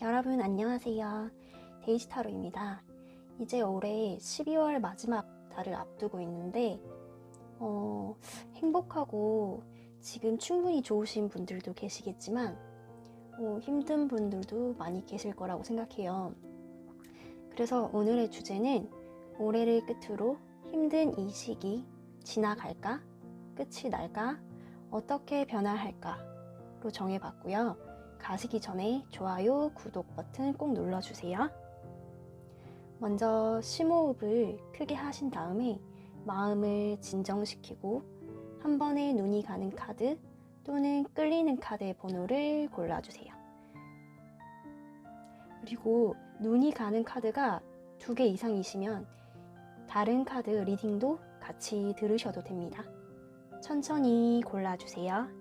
여러분 안녕하세요. 데이지타로입니다. 이제 올해 12월 마지막 달을 앞두고 있는데 어, 행복하고 지금 충분히 좋으신 분들도 계시겠지만 어, 힘든 분들도 많이 계실 거라고 생각해요. 그래서 오늘의 주제는 올해를 끝으로 힘든 이 시기 지나갈까? 끝이 날까? 어떻게 변화할까?로 정해봤고요. 가시기 전에 좋아요, 구독 버튼 꼭 눌러주세요. 먼저 심호흡을 크게 하신 다음에 마음을 진정시키고 한 번에 눈이 가는 카드 또는 끌리는 카드의 번호를 골라주세요. 그리고 눈이 가는 카드가 두 개 이상이시면 다른 카드 리딩도 같이 들으셔도 됩니다. 천천히 골라주세요.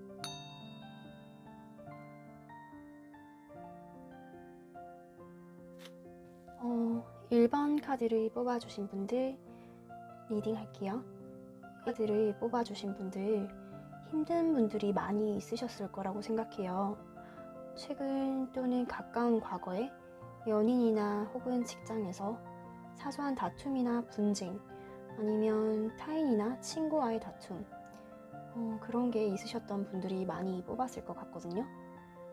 1번 카드를 뽑아주신 분들 리딩 할게요. 카드를 뽑아주신 분들 힘든 분들이 많이 있으셨을 거라고 생각해요. 최근 또는 가까운 과거에 연인이나 혹은 직장에서 사소한 다툼이나 분쟁 아니면 타인이나 친구와의 다툼 어, 그런 게 있으셨던 분들이 많이 뽑았을 것 같거든요.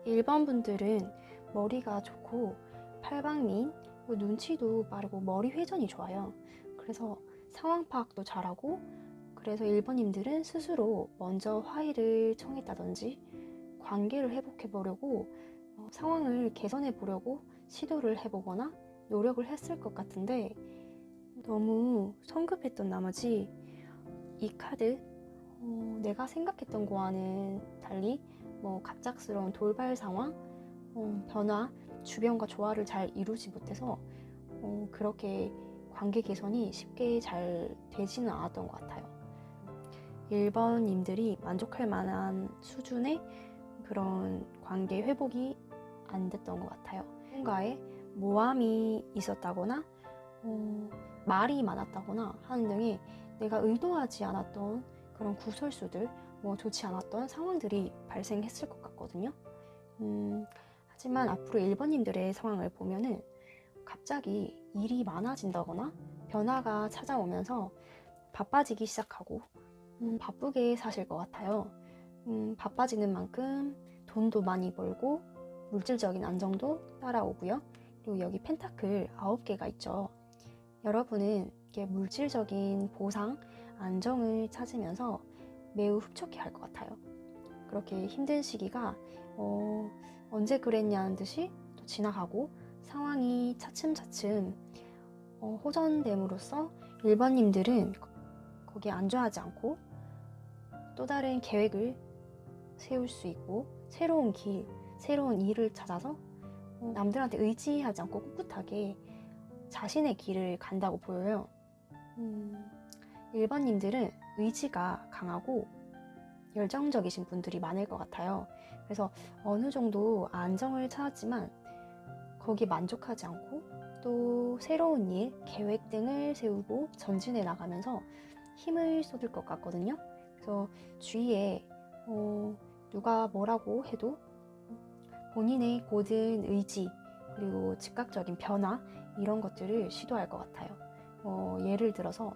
1번 분들은 머리가 좋고 팔방미인 뭐 눈치도 빠르고 머리 회전이 좋아요. 그래서 상황 파악도 잘하고 그래서 1번님들은 스스로 먼저 화해를 청했다든지 관계를 회복해 보려고 어, 상황을 개선해 보려고 시도를 해보거나 노력을 했을 것 같은데 너무 성급했던 나머지 이 카드 어, 내가 생각했던 거와는 달리 뭐 갑작스러운 돌발 상황, 어, 변화, 주변과 조화를 잘 이루지 못해서 어, 그렇게 관계 개선이 쉽게 잘 되지는 않았던 것 같아요. 1번님들이 만족할 만한 수준의 그런 관계 회복이 안 됐던 것 같아요. 뭔가에 모함이 있었다거나 어, 말이 많았다거나 하는 등의 내가 의도하지 않았던 그런 구설수들, 뭐 좋지 않았던 상황들이 발생했을 것 같거든요. 음, 하지만 앞으로 1번님들의 상황을 보면은 갑자기 일이 많아진다거나 변화가 찾아오면서 바빠지기 시작하고 음, 바쁘게 사실 것 같아요. 음, 바빠지는 만큼 돈도 많이 벌고 물질적인 안정도 따라오고요. 그리고 여기 펜타클 9개가 있죠. 여러분은 이게 물질적인 보상, 안정을 찾으면서 매우 흡족해 할 것 같아요. 그렇게 힘든 시기가 어, 언제 그랬냐는 듯이 또 지나가고 상황이 차츰차츰 어, 호전됨으로써 1번님들은 거기에 안주하지 않고 또 다른 계획을 세울 수 있고 새로운 길, 새로운 일을 찾아서 어, 남들한테 의지하지 않고 꿋꿋하게 자신의 길을 간다고 보여요. 음, 1번님들은 의지가 강하고 열정적이신 분들이 많을 것 같아요. 그래서 어느 정도 안정을 찾았지만 거기 만족하지 않고 또 새로운 일, 계획 등을 세우고 전진해 나가면서 힘을 쏟을 것 같거든요. 그래서 주위에 어, 누가 뭐라고 해도 본인의 고든 의지 그리고 즉각적인 변화 이런 것들을 시도할 것 같아요. 어, 예를 들어서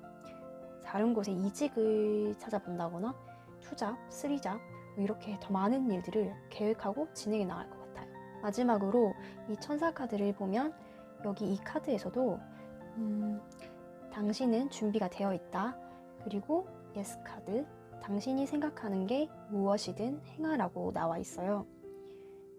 다른 곳에 이직을 찾아본다거나 투잡, 쓰리잡 뭐 이렇게 더 많은 일들을 계획하고 진행해 나갈 것 같아요. 마지막으로 이 천사 카드를 보면 여기 이 카드에서도 음, 당신은 준비가 되어 있다. 그리고 예스 카드, 당신이 생각하는 게 무엇이든 행하라고 나와 있어요.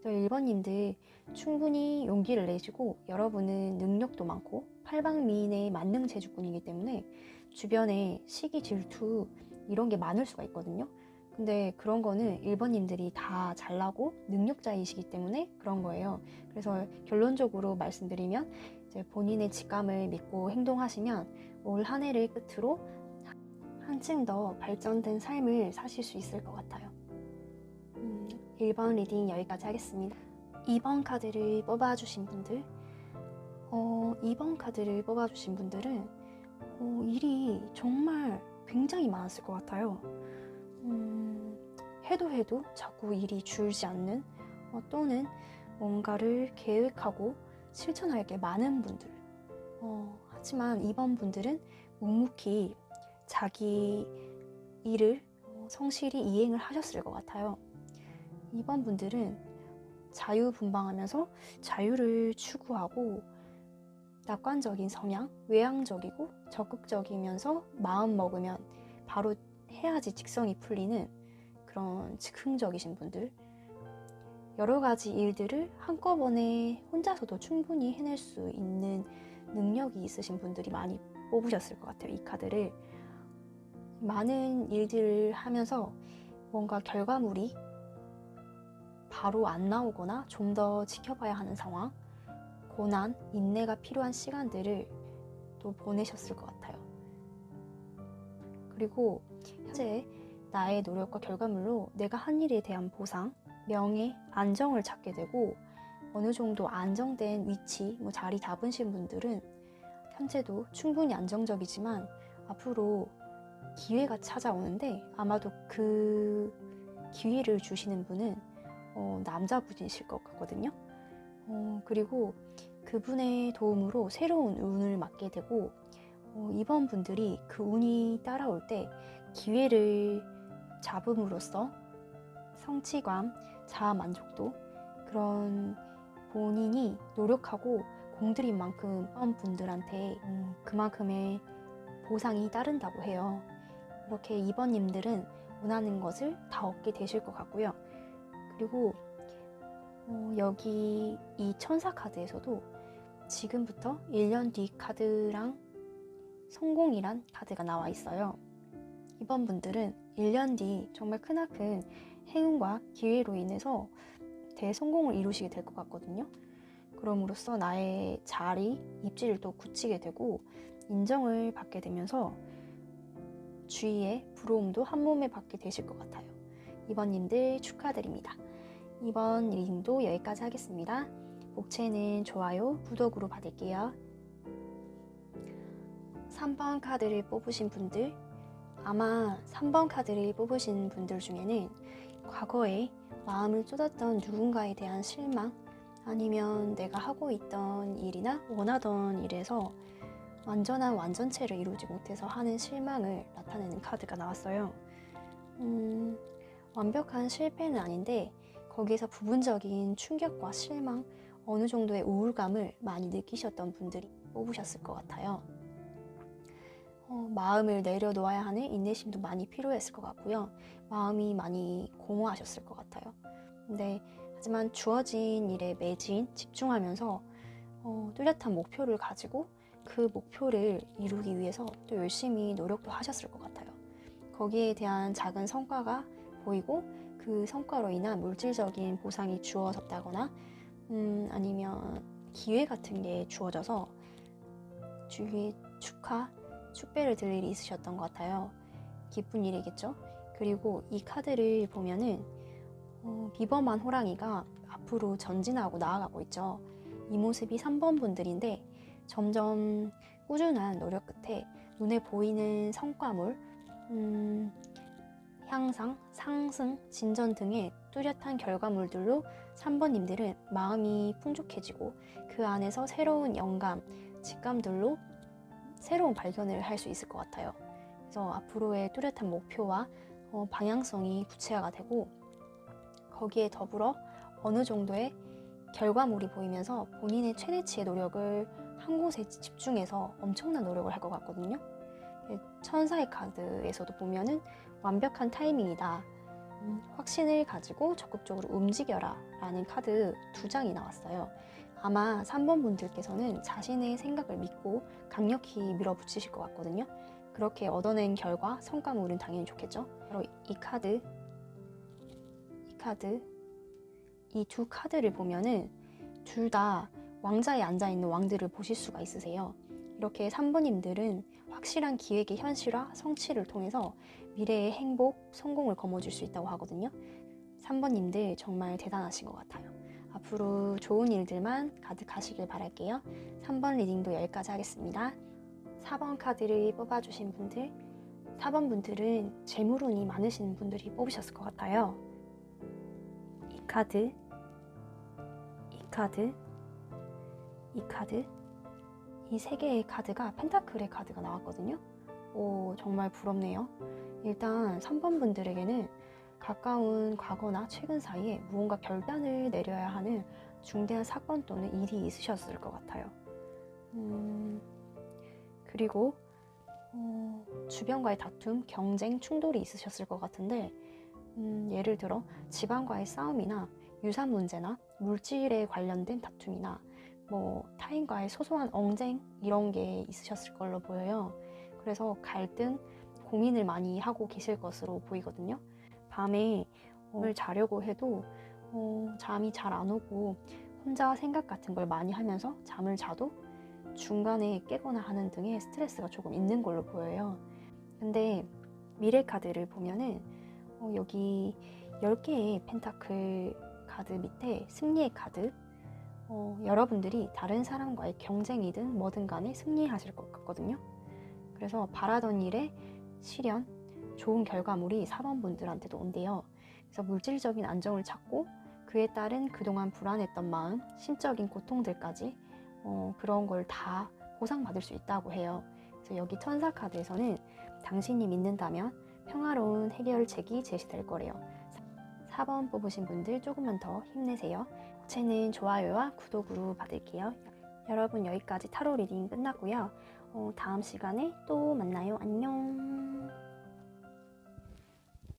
저 1번님들 충분히 용기를 내시고 여러분은 능력도 많고 팔방미인의 만능 제주꾼이기 때문에 주변에 시기 질투 이런 게 많을 수가 있거든요. 근데 그런 거는 1번님들이 다 잘나고 능력자이시기 때문에 그런 거예요. 그래서 결론적으로 말씀드리면 이제 본인의 직감을 믿고 행동하시면 올 한 해를 끝으로 한층 더 발전된 삶을 사실 수 있을 것 같아요. 음, 1번 리딩 여기까지 하겠습니다. 2번 카드를 뽑아주신 분들, 어, 2번 카드를 뽑아주신 분들은 어, 일이 정말 굉장히 많았을 것 같아요. 음, 해도 해도 자꾸 일이 줄지 않는 어, 또는 뭔가를 계획하고 실천할 게 많은 분들. 어, 하지만 이번 분들은 묵묵히 자기 일을 어, 성실히 이행을 하셨을 것 같아요. 이번 분들은 자유분방하면서 자유를 추구하고 낙관적인 성향, 외향적이고 적극적이면서 마음 먹으면 바로 해야지 직성이 풀리는 그런 즉흥적이신 분들. 여러 가지 일들을 한꺼번에 혼자서도 충분히 해낼 수 있는 능력이 있으신 분들이 많이 뽑으셨을 것 같아요. 이 카드를. 많은 일들을 하면서 뭔가 결과물이 바로 안 나오거나 좀 더 지켜봐야 하는 상황, 고난, 인내가 필요한 시간들을 또 보내셨을 것 같아요. 그리고 현재 나의 노력과 결과물로 내가 한 일에 대한 보상, 명예, 안정을 찾게 되고 어느 정도 안정된 위치, 뭐 자리 잡으신 분들은 현재도 충분히 안정적이지만 앞으로 기회가 찾아오는데 아마도 그 기회를 주시는 분은 어, 남자분이실 것 같거든요. 어, 그리고 그분의 도움으로 새로운 운을 맞게 되고 어, 이번 분들이 그 운이 따라올 때 기회를 잡음으로써 성취감, 자아 만족도 그런 본인이 노력하고 공들인 만큼 이번 분들한테 음, 그만큼의 보상이 따른다고 해요. 이렇게 이번님들은 원하는 것을 다 얻게 되실 것 같고요. 그리고 어, 여기 이 천사 카드에서도 지금부터 1년 뒤 카드랑 성공이란 카드가 나와 있어요. 이번 분들은 1년 뒤 정말 크나큰 행운과 기회로 인해서 대성공을 이루시게 될 것 같거든요. 그럼으로써 나의 자리, 입지를 또 굳히게 되고 인정을 받게 되면서 주위의 부러움도 한 몸에 받게 되실 것 같아요. 이번님들 축하드립니다. 이번 리딩도 여기까지 하겠습니다. 복채는 좋아요, 구독으로 받을게요. 3번 카드를 뽑으신 분들, 아마 3번 카드를 뽑으신 분들 중에는 과거에 마음을 쏟았던 누군가에 대한 실망, 아니면 내가 하고 있던 일이나 원하던 일에서 완전한 완전체를 이루지 못해서 하는 실망을 나타내는 카드가 나왔어요. 음, 완벽한 실패는 아닌데 거기에서 부분적인 충격과 실망, 어느 정도의 우울감을 많이 느끼셨던 분들이 뽑으셨을 것 같아요. 어, 마음을 내려놓아야 하는 인내심도 많이 필요했을 것 같고요. 마음이 많이 공허하셨을 것 같아요. 근데 하지만 주어진 일에 매진, 집중하면서 어, 뚜렷한 목표를 가지고 그 목표를 이루기 위해서 또 열심히 노력도 하셨을 것 같아요. 거기에 대한 작은 성과가 보이고 그 성과로 인한 물질적인 보상이 주어졌다거나 음, 아니면 기회 같은 게 주어져서 주위에 축하, 축배를 들 일이 있으셨던 것 같아요. 기쁜 일이겠죠? 그리고 이 카드를 보면은 어, 비범한 호랑이가 앞으로 전진하고 나아가고 있죠. 이 모습이 3번 분들인데 점점 꾸준한 노력 끝에 눈에 보이는 성과물, 음, 향상, 상승, 진전 등의 뚜렷한 결과물들로 3번님들은 마음이 풍족해지고 그 안에서 새로운 영감, 직감들로 새로운 발견을 할 수 있을 것 같아요. 그래서 앞으로의 뚜렷한 목표와 어, 방향성이 구체화가 되고 거기에 더불어 어느 정도의 결과물이 보이면서 본인의 최대치의 노력을 한 곳에 집중해서 엄청난 노력을 할 것 같거든요. 천사의 카드에서도 보면은 완벽한 타이밍이다. 음, 확신을 가지고 적극적으로 움직여라 라는 카드 두 장이 나왔어요. 아마 3번 분들께서는 자신의 생각을 믿고 강력히 밀어붙이실 것 같거든요. 그렇게 얻어낸 결과 성과물은 당연히 좋겠죠. 바로 이 카드, 이 카드, 이 두 카드를 보면은 둘 다 왕자에 앉아 있는 왕들을 보실 수가 있으세요. 이렇게 3번님들은 확실한 기획의 현실화, 성취를 통해서 미래의 행복, 성공을 거머쥘 수 있다고 하거든요. 3번님들 정말 대단하신 것 같아요. 앞으로 좋은 일들만 가득하시길 바랄게요. 3번 리딩도 여기까지 하겠습니다. 4번 카드를 뽑아주신 분들, 4번 분들은 재물운이 많으신 분들이 뽑으셨을 것 같아요. 이 카드, 이 카드, 이 카드, 이 세 개의 카드가 펜타클의 카드가 나왔거든요. 오, 정말 부럽네요. 일단 3번 분들에게는 가까운 과거나 최근 사이에 무언가 결단을 내려야 하는 중대한 사건 또는 일이 있으셨을 것 같아요. 음, 그리고 어, 주변과의 다툼, 경쟁, 충돌이 있으셨을 것 같은데 음, 예를 들어 집안과의 싸움이나 유산 문제나 물질에 관련된 다툼이나 뭐 타인과의 소소한 엉쟁 이런 게 있으셨을 걸로 보여요. 그래서 갈등, 고민을 많이 하고 계실 것으로 보이거든요. 밤에 잠을 자려고 해도 어, 잠이 잘 안 오고 혼자 생각 같은 걸 많이 하면서 잠을 자도 중간에 깨거나 하는 등의 스트레스가 조금 있는 걸로 보여요. 근데 미래 카드를 보면은 어, 여기 10개의 펜타클 카드 밑에 승리의 카드 어, 여러분들이 다른 사람과의 경쟁이든 뭐든 간에 승리하실 것 같거든요. 그래서 바라던 일에 실현, 좋은 결과물이 4번 분들한테도 온대요. 그래서 물질적인 안정을 찾고 그에 따른 그동안 불안했던 마음, 심적인 고통들까지 어, 그런 걸 다 보상받을 수 있다고 해요. 그래서 여기 천사 카드에서는 당신이 믿는다면 평화로운 해결책이 제시될 거래요. 4번 뽑으신 분들 조금만 더 힘내세요. 채는 좋아요와 구독으로 받을게요. 여러분 여기까지 타로 리딩 끝났고요. 어, 다음 시간에 또 만나요. 안녕.